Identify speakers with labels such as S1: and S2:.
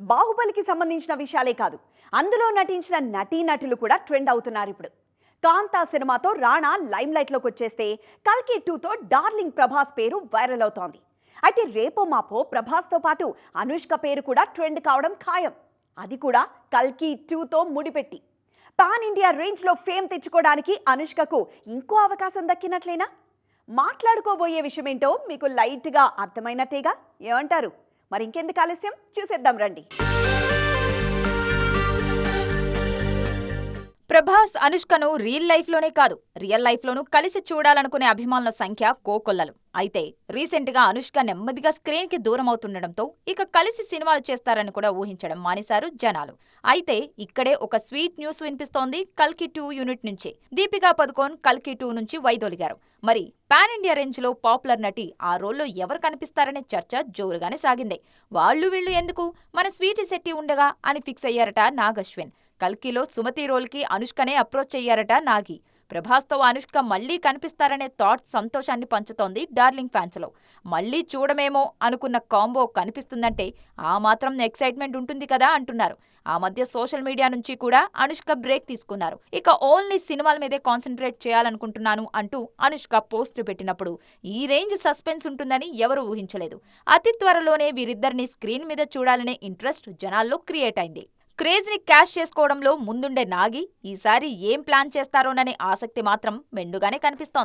S1: బాహుబలికి సంబంధించిన విషయాలే కాదు అందులో నటించిన నటీనటులు కూడా ట్రెండ్ అవుతున్నారు ఇప్పుడు. కాంతా సినిమాతో రాణా లైమ్ లైట్లోకి వచ్చేస్తే కల్కి టూతో డార్లింగ్ ప్రభాస్ పేరు వైరల్ అవుతోంది. అయితే రేపో మాపో ప్రభాస్తో పాటు అనుష్క పేరు కూడా ట్రెండ్ కావడం ఖాయం. అది కూడా కల్కి టూతో ముడిపెట్టి. పాన్ ఇండియా రేంజ్లో ఫేమ్ తెచ్చుకోవడానికి అనుష్కకు ఇంకో అవకాశం దక్కినట్లేనా? మాట్లాడుకోబోయే విషయం ఏంటో మీకు లైట్గా అర్థమైనట్టేగా? ఏమంటారు? మరి ఇంకెందుకు ఆలస్యం? చూసేద్దాం రండి.
S2: ప్రభాస్ అనుష్కను రియల్ లైఫ్లోనే కాదు రియల్ లైఫ్లోనూ కలిసి చూడాలనుకునే అభిమానుల సంఖ్య కోకొల్లలు. అయితే రీసెంట్గా అనుష్క నెమ్మదిగా స్క్రీన్కి దూరం అవుతుండడంతో ఇక కలిసి సినిమాలు చేస్తారని కూడా ఊహించడం మానేశారు జనాలు. అయితే ఇక్కడే ఒక స్వీట్ న్యూస్ వినిపిస్తోంది కల్కి టూ యూనిట్ నుంచి. దీపికా పదుకోన్ కల్కి టూ నుంచి వైదొలిగారు. మరి పాన్ ఇండియా రేంజ్లో పాపులర్ నటి ఆ రోల్లో ఎవరు కనిపిస్తారనే చర్చ జోరుగానే సాగింది. వాళ్ళు వీళ్ళు ఎందుకు? మన స్వీటీ శెట్టి ఉండగా అని ఫిక్స్ అయ్యారట నాగశ్విన్. కల్కిలో సుమతి రోల్కి అనుష్కనే అప్రోచ్ అయ్యారట నాగి. ప్రభాస్తో అనుష్క మళ్ళీ కనిపిస్తారనే థాట్ సంతోషాన్ని పంచుతోంది డార్లింగ్ ఫ్యాన్స్లో. మళ్ళీ చూడమేమో అనుకున్న కాంబో కనిపిస్తుందంటే ఆ మాత్రం ఎక్సైట్మెంట్ ఉంటుంది కదా అంటున్నారు. ఆ మధ్య సోషల్ మీడియా నుంచి కూడా అనుష్క బ్రేక్ తీసుకున్నారు. ఇక ఓన్లీ సినిమాల మీదే కాన్సన్ట్రేట్ చేయాలనుకుంటున్నాను అంటూ అనుష్క పోస్ట్ పెట్టినప్పుడు ఈ రేంజ్ సస్పెన్స్ ఉంటుందని ఎవరు ఊహించలేదు. అతి త్వరలోనే వీరిద్దరిని స్క్రీన్ మీద చూడాలనే ఇంట్రెస్ట్ జనాల్లో క్రియేట్ అయింది. క్రేజ్ని క్యాష్ చేసుకోవడంలో ముందుండే నాగి ఈసారి ఏం ప్లాన్ చేస్తారోననే ఆసక్తి మాత్రం మెండుగానే కనిపిస్తోంది.